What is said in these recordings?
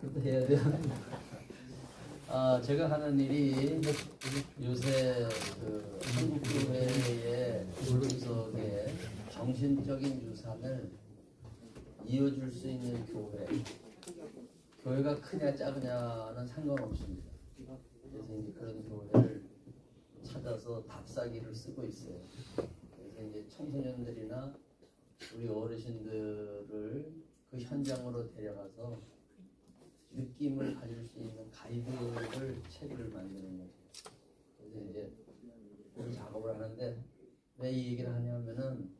그것도 해야 돼요. 아, 제가 하는 일이 요새 그 한국 교회의 불구석에 정신적인 유산을 이어줄 수 있는 교회. 교회가 크냐 작으냐는 상관없습니다. 그래서 이제 그런 교회를 찾아서 답사기를 쓰고 있어요. 그래서 이제 청소년들이나 우리 어르신들을 그 현장으로 데려가서 느낌을 가질 수 있는 가이드를 책을 만드는 거죠. 그래서 이제 그 작업을 하는데 왜 이 얘기를 하냐면은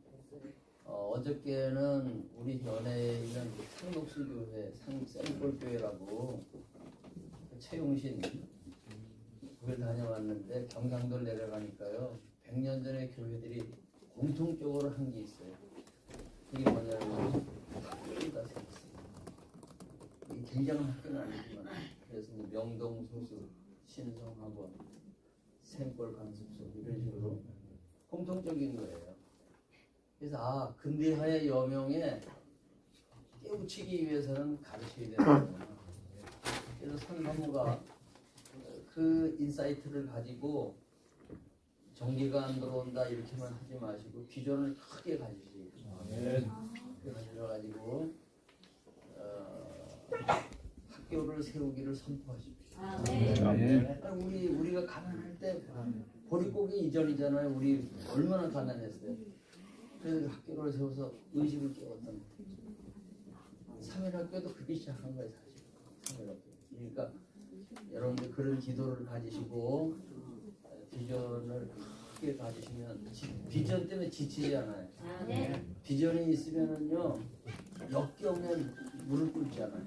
어, 어저께는 우리 연회에 있는 상록수 교회, 상 샘골 교회라고 그 최용신 그걸 다녀왔는데 경상도를 내려가니까요. 100년 전에 교회들이 공통적으로 한 게 있어요. 그게 뭐냐면 학교에다 세웠어요. 이게 굉장한 학교는 아니지만 그래서 뭐 명동 소수, 신성학원, 샘골 강습소 이런 식으로 공통적인 거예요. 그래서 아 근대화의 여명에 깨우치기 위해서는 가르쳐야 되는구나. 그래서 선사모가 그 인사이트를 가지고 안 들어온다 이렇게만 하지 마시고 비전을 크게 가지시고 크게 가지셔가지고 어, 학교를 세우기를 선포하십시오. 아니, 우리 우리가 가난할 때 보릿고개 이전이잖아요. 우리 얼마나 가난했어요. 그래서 학교를 세워서 의식을 깨웠던. 삼일학교도 그게 시작한 거예요, 사실. 삼일학교. 그러니까 여러분들 그런 기도를 가지시고 어, 비전을 크게 가지시면 지- 비전 때문에 지치지 않아요. 비전이 있으면은요 역경에 물을 끓지 않아요.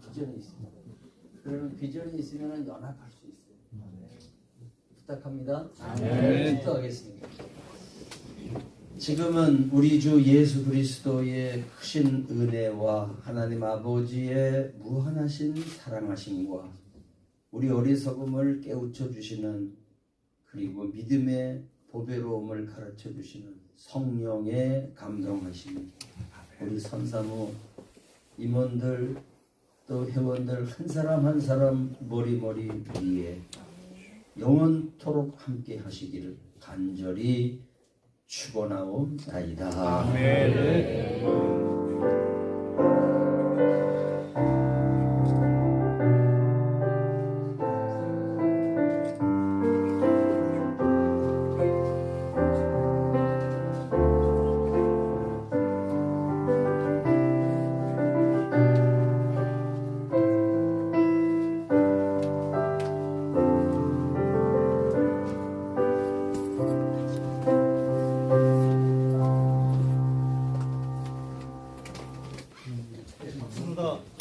비전이 있습니다. 그러면 비전이 있으면 연합할 수 있어요. 부탁합니다. 네. 기도하겠습니다. 지금은 우리 주 예수 그리스도의 크신 은혜와 하나님 아버지의 무한하신 사랑하심과 우리 어리석음을 깨우쳐 주시는 그리고 믿음의 보배로움을 가르쳐 주시는 성령의 감동하심 우리 선사모 임원들 또 회원들 한 사람 한 사람 머리머리 위에 영원토록 함께 하시기를 간절히 축원하옵나이다. 맞습니다.